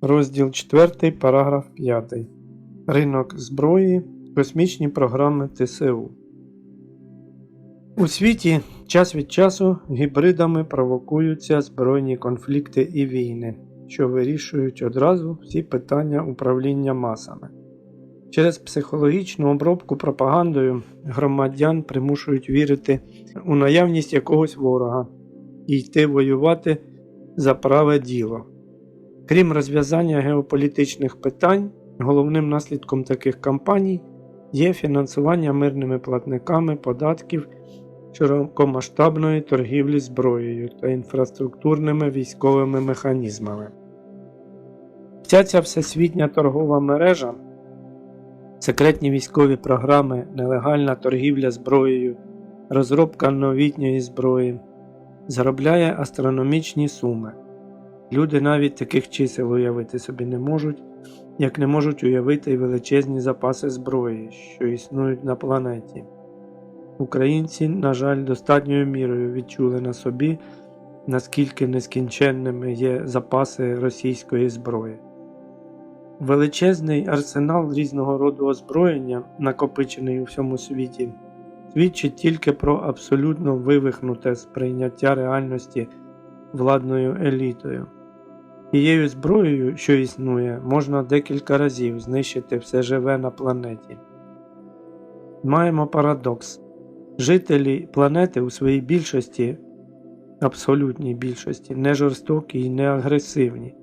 Розділ 4, параграф 5. Ринок зброї, космічні програми ТСУ. У світі час від часу гібридами провокуються збройні конфлікти і війни, що вирішують одразу всі питання управління масами. Через психологічну обробку пропагандою громадян примушують вірити у наявність якогось ворога і йти воювати за праве діло. Крім розв'язання геополітичних питань, головним наслідком таких кампаній є фінансування мирними платниками податків широкомасштабної торгівлі зброєю та інфраструктурними військовими механізмами. Вся ця всесвітня торгова мережа, секретні військові програми, нелегальна торгівля зброєю, розробка новітньої зброї заробляє астрономічні суми. Люди навіть таких чисел уявити собі не можуть, як не можуть уявити й величезні запаси зброї, що існують на планеті. Українці, на жаль, достатньою мірою відчули на собі, наскільки нескінченними є запаси російської зброї. Величезний арсенал різного роду озброєння, накопичений у всьому світі, свідчить тільки про абсолютно вивихнуте сприйняття реальності владною елітою. Тією зброєю, що існує, можна декілька разів знищити все живе на планеті. Маємо парадокс. Жителі планети у своїй більшості, абсолютній більшості, не жорстокі і не агресивні,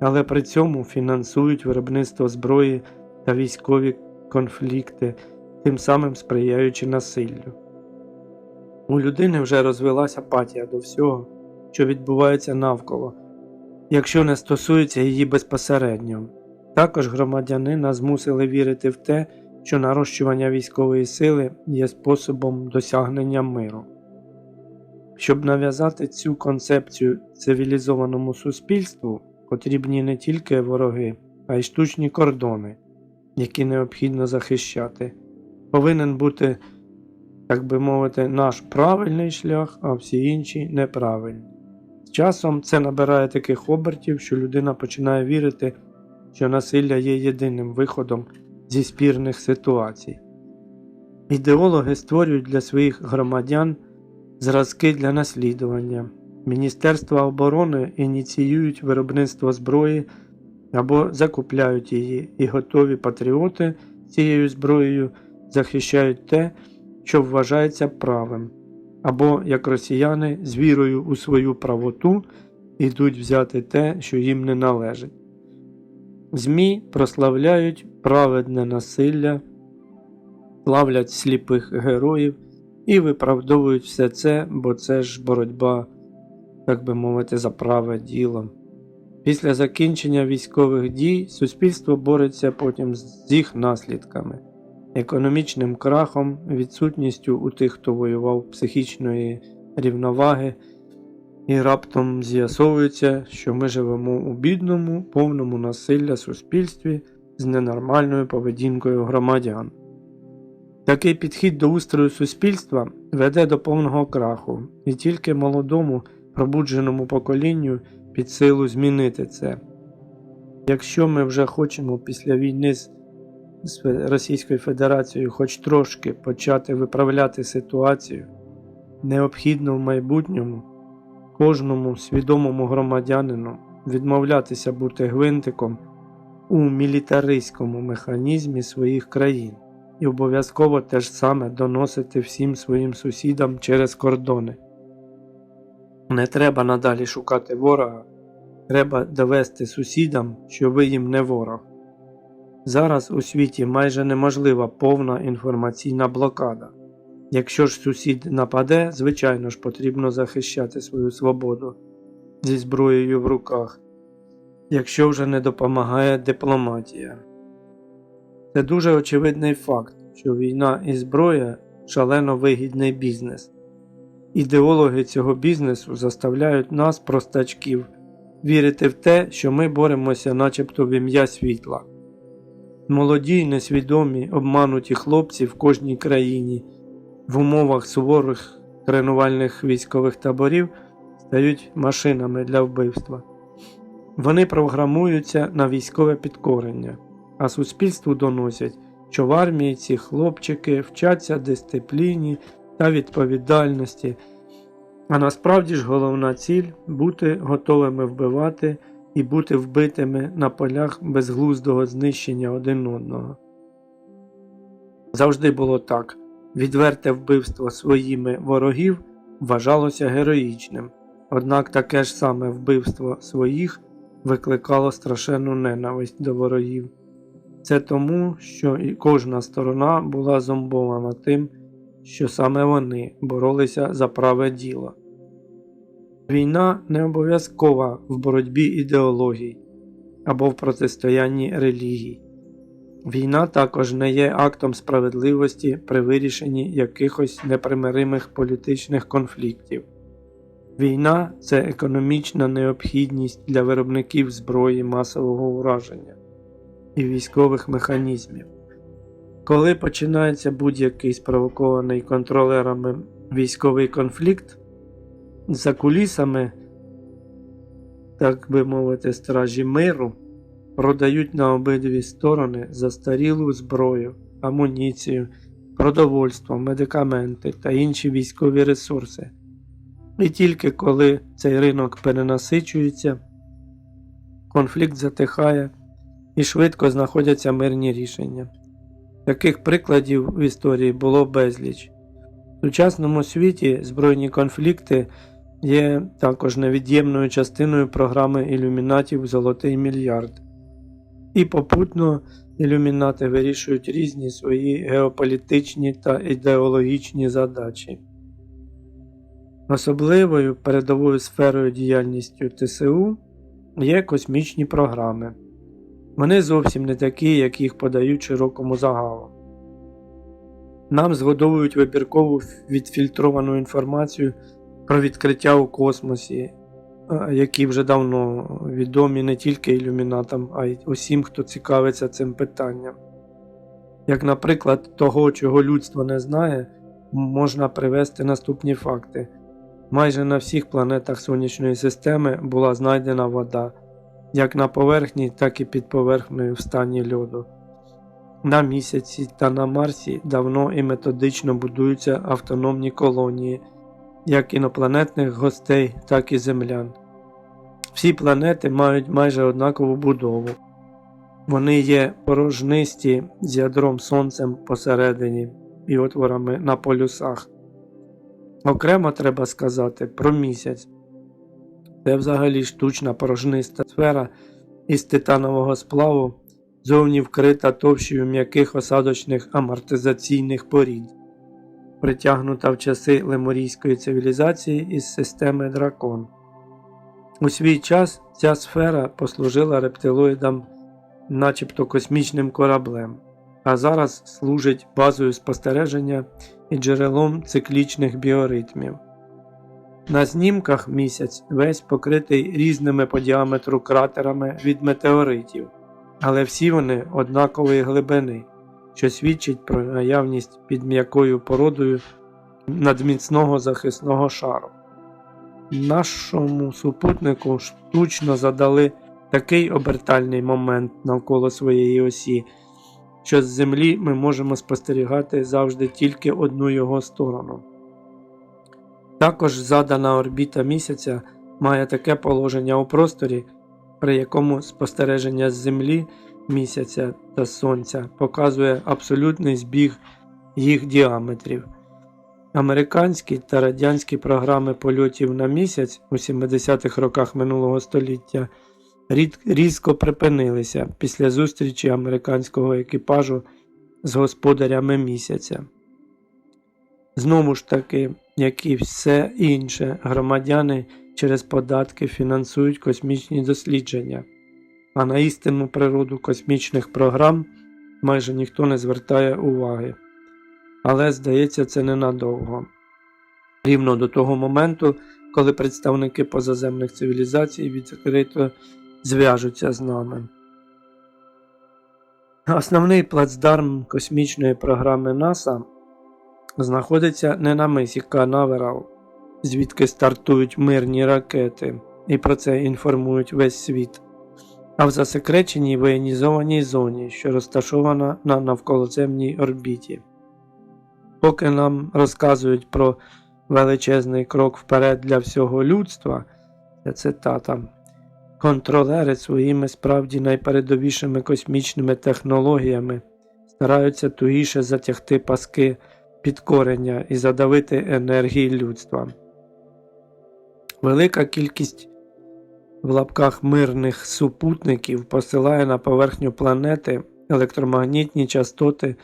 але при цьому фінансують виробництво зброї та військові конфлікти, тим самим сприяючи насиллю. У людини вже розвилася апатія до всього, що відбувається навколо якщо не стосується її безпосередньо. Також громадянина змусили вірити в те, що нарощування військової сили є способом досягнення миру. Щоб нав'язати цю концепцію цивілізованому суспільству, потрібні не тільки вороги, а й штучні кордони, які необхідно захищати. Повинен бути, так би мовити, наш правильний шлях, а всі інші неправильні. Часом це набирає таких обертів, що людина починає вірити, що насилля є єдиним виходом зі спірних ситуацій. Ідеологи створюють для своїх громадян зразки для наслідування. Міністерства оборони ініціюють виробництво зброї або закупляють її, і готові патріоти цією зброєю захищають те, що вважається правим або як росіяни з вірою у свою правоту йдуть взяти те, що їм не належить. ЗМІ прославляють праведне насилля, славлять сліпих героїв і виправдовують все це, бо це ж боротьба, так би мовити, за праве діло. Після закінчення військових дій суспільство бореться потім з їх наслідками економічним крахом, відсутністю у тих, хто воював психічної рівноваги, і раптом з'ясовується, що ми живемо у бідному, повному насилля суспільстві з ненормальною поведінкою громадян. Такий підхід до устрою суспільства веде до повного краху, і тільки молодому пробудженому поколінню під силу змінити це. Якщо ми вже хочемо після війни з з Російською Федерацією хоч трошки почати виправляти ситуацію, необхідно в майбутньому кожному свідомому громадянину відмовлятися бути гвинтиком у мілітаристському механізмі своїх країн і обов'язково те ж саме доносити всім своїм сусідам через кордони. Не треба надалі шукати ворога, треба довести сусідам, що ви їм не ворог. Зараз у світі майже неможлива повна інформаційна блокада. Якщо ж сусід нападе, звичайно ж потрібно захищати свою свободу зі зброєю в руках, якщо вже не допомагає дипломатія. Це дуже очевидний факт, що війна і зброя шалено вигідний бізнес. Ідеологи цього бізнесу заставляють нас, простачків, вірити в те, що ми боремося начебто в ім'я світла. Молоді й несвідомі, обмануті хлопці в кожній країні в умовах суворих тренувальних військових таборів стають машинами для вбивства. Вони програмуються на військове підкорення, а суспільству доносять, що в армії ці хлопчики вчаться дисципліні та відповідальності. А насправді ж головна ціль бути готовими вбивати і бути вбитими на полях безглуздого знищення один одного. Завжди було так відверте вбивство своїми ворогів вважалося героїчним, однак таке ж саме вбивство своїх викликало страшенну ненависть до ворогів. Це тому, що і кожна сторона була зомбована тим, що саме вони боролися за праве діло. Війна не обов'язкова в боротьбі ідеологій або в протистоянні релігій. Війна також не є актом справедливості при вирішенні якихось непримиримих політичних конфліктів. Війна це економічна необхідність для виробників зброї масового ураження і військових механізмів. Коли починається будь-який спровокований контролерами військовий конфлікт, за кулісами, так би мовити, стражі миру продають на обидві сторони застарілу зброю, амуніцію, продовольство, медикаменти та інші військові ресурси. І тільки коли цей ринок перенасичується, конфлікт затихає і швидко знаходяться мирні рішення. Таких прикладів в історії було безліч. В сучасному світі збройні конфлікти є також невід'ємною частиною програми ілюмінатів Золотий мільярд. І попутно ілюмінати вирішують різні свої геополітичні та ідеологічні задачі. Особливою передовою сферою діяльністю ТСУ є космічні програми. Вони зовсім не такі, як їх подають широкому загалу. Нам згодовують вибіркову відфільтровану інформацію про відкриття у космосі, які вже давно відомі не тільки ілюмінатам, а й усім, хто цікавиться цим питанням. Як, наприклад, того, чого людство не знає, можна привести наступні факти. Майже на всіх планетах Сонячної системи була знайдена вода, як на поверхні, так і під поверхнею в стані льоду. На місяці та на Марсі давно і методично будуються автономні колонії, як інопланетних гостей, так і землян. Всі планети мають майже однакову будову. Вони є порожнисті з ядром сонцем посередині і отворами на полюсах. Окремо треба сказати про місяць. Це взагалі штучна порожниста сфера із титанового сплаву, зовні вкрита товщою м'яких осадочних амортизаційних порід, притягнута в часи леморійської цивілізації із системи дракон. У свій час ця сфера послужила рептилоїдам начебто космічним кораблем, а зараз служить базою спостереження і джерелом циклічних біоритмів. На знімках місяць весь покритий різними по діаметру кратерами від метеоритів, але всі вони однакової глибини, що свідчить про наявність під м'якою породою надміцного захисного шару. Нашому супутнику штучно задали такий обертальний момент навколо своєї осі, що з Землі ми можемо спостерігати завжди тільки одну його сторону. Також задана орбіта місяця має таке положення у просторі, при якому спостереження з Землі, місяця та Сонця показує абсолютний збіг їх діаметрів. Американські та радянські програми польотів на місяць у 70-х роках минулого століття різко припинилися після зустрічі американського екіпажу з господарями місяця. Знову ж таки, як і все інше, громадяни через податки фінансують космічні дослідження, а на істинну природу космічних програм майже ніхто не звертає уваги. Але, здається, це ненадовго. Рівно до того моменту, коли представники позаземних цивілізацій відкрито зв'яжуться з нами. Основний плацдарм космічної програми НАСА знаходиться не на мисі Канаверал, звідки стартують мирні ракети, і про це інформують весь світ. А в засекреченій воєнізованій зоні, що розташована на навколоземній орбіті. Поки нам розказують про величезний крок вперед для всього людства, це цитата, контролери своїми справді найпередовішими космічними технологіями стараються тугіше затягти паски підкорення і задавити енергії людства. Велика кількість в лапках мирних супутників посилає на поверхню планети електромагнітні частоти,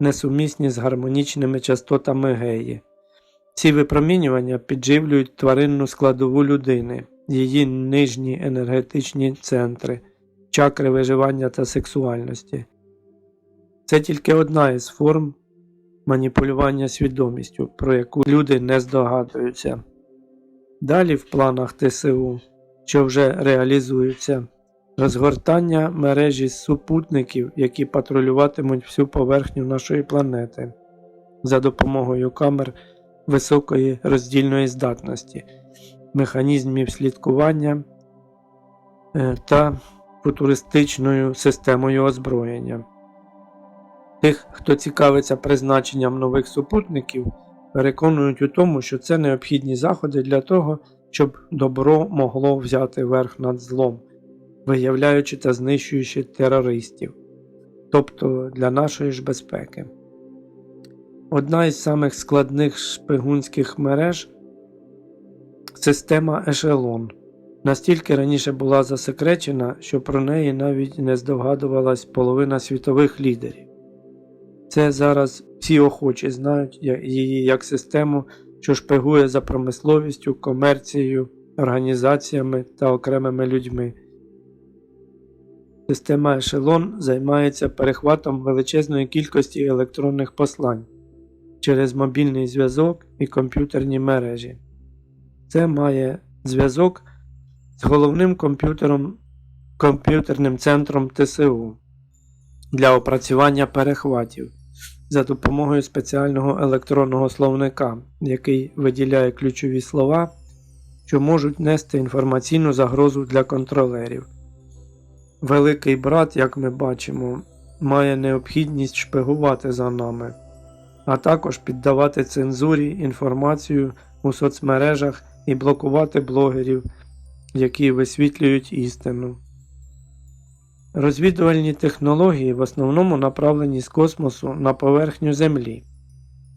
несумісні з гармонічними частотами геї. Ці випромінювання підживлюють тваринну складову людини, її нижні енергетичні центри, чакри виживання та сексуальності. Це тільки одна із форм маніпулювання свідомістю, про яку люди не здогадуються. Далі в планах ТСУ, що вже реалізуються, розгортання мережі супутників, які патрулюватимуть всю поверхню нашої планети за допомогою камер високої роздільної здатності, механізмів слідкування е, та футуристичною системою озброєння. Тих, хто цікавиться призначенням нових супутників, переконують у тому, що це необхідні заходи для того, щоб добро могло взяти верх над злом, виявляючи та знищуючи терористів, тобто для нашої ж безпеки. Одна із самих складних шпигунських мереж система Ешелон. Настільки раніше була засекречена, що про неї навіть не здогадувалась половина світових лідерів. Це зараз всі охочі знають її як систему, що шпигує за промисловістю, комерцією, організаціями та окремими людьми. Система Ешелон займається перехватом величезної кількості електронних послань через мобільний зв'язок і комп'ютерні мережі. Це має зв'язок з головним комп'ютером комп'ютерним центром ТСУ для опрацювання перехватів за допомогою спеціального електронного словника, який виділяє ключові слова, що можуть нести інформаційну загрозу для контролерів. Великий брат, як ми бачимо, має необхідність шпигувати за нами, а також піддавати цензурі інформацію у соцмережах і блокувати блогерів, які висвітлюють істину. Розвідувальні технології в основному направлені з космосу на поверхню Землі,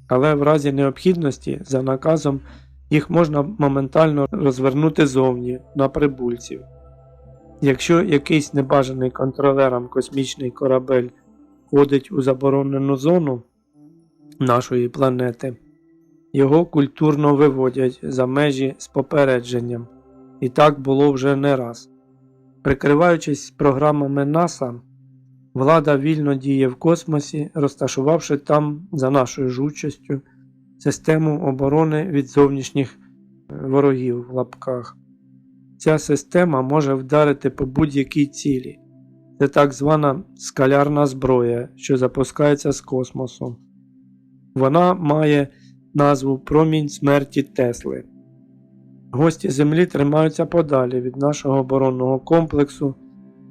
але в разі необхідності за наказом їх можна моментально розвернути зовні на прибульців. Якщо якийсь небажаний контролером космічний корабель входить у заборонену зону нашої планети, його культурно виводять за межі з попередженням, і так було вже не раз. Прикриваючись програмами НАСА, влада вільно діє в космосі, розташувавши там, за нашою ж участю, систему оборони від зовнішніх е, ворогів в лапках. Ця система може вдарити по будь-якій цілі. Це так звана скалярна зброя, що запускається з космосу. Вона має назву Промінь смерті Тесли. Гості Землі тримаються подалі від нашого оборонного комплексу,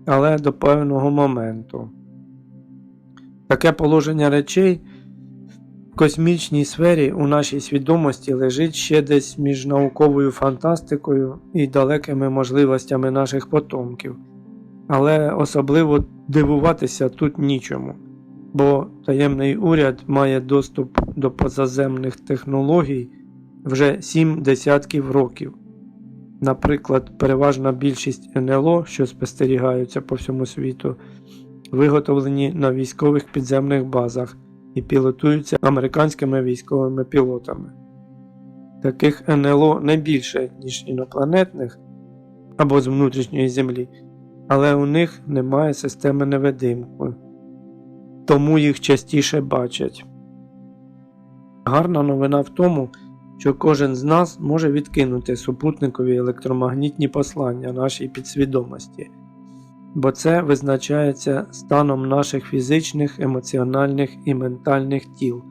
але до певного моменту. Таке положення речей в космічній сфері у нашій свідомості лежить ще десь між науковою фантастикою і далекими можливостями наших потомків. Але особливо дивуватися тут нічому, бо таємний уряд має доступ до позаземних технологій вже сім десятків років. Наприклад, переважна більшість НЛО, що спостерігаються по всьому світу, виготовлені на військових підземних базах і пілотуються американськими військовими пілотами. Таких НЛО не більше, ніж інопланетних або з внутрішньої землі, але у них немає системи невидимки, тому їх частіше бачать. Гарна новина в тому, що кожен з нас може відкинути супутникові електромагнітні послання нашій підсвідомості, бо це визначається станом наших фізичних, емоціональних і ментальних тіл.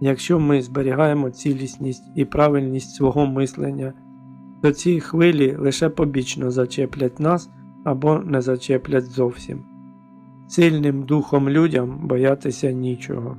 Якщо ми зберігаємо цілісність і правильність свого мислення, то ці хвилі лише побічно зачеплять нас або не зачеплять зовсім. Сильним духом людям боятися нічого.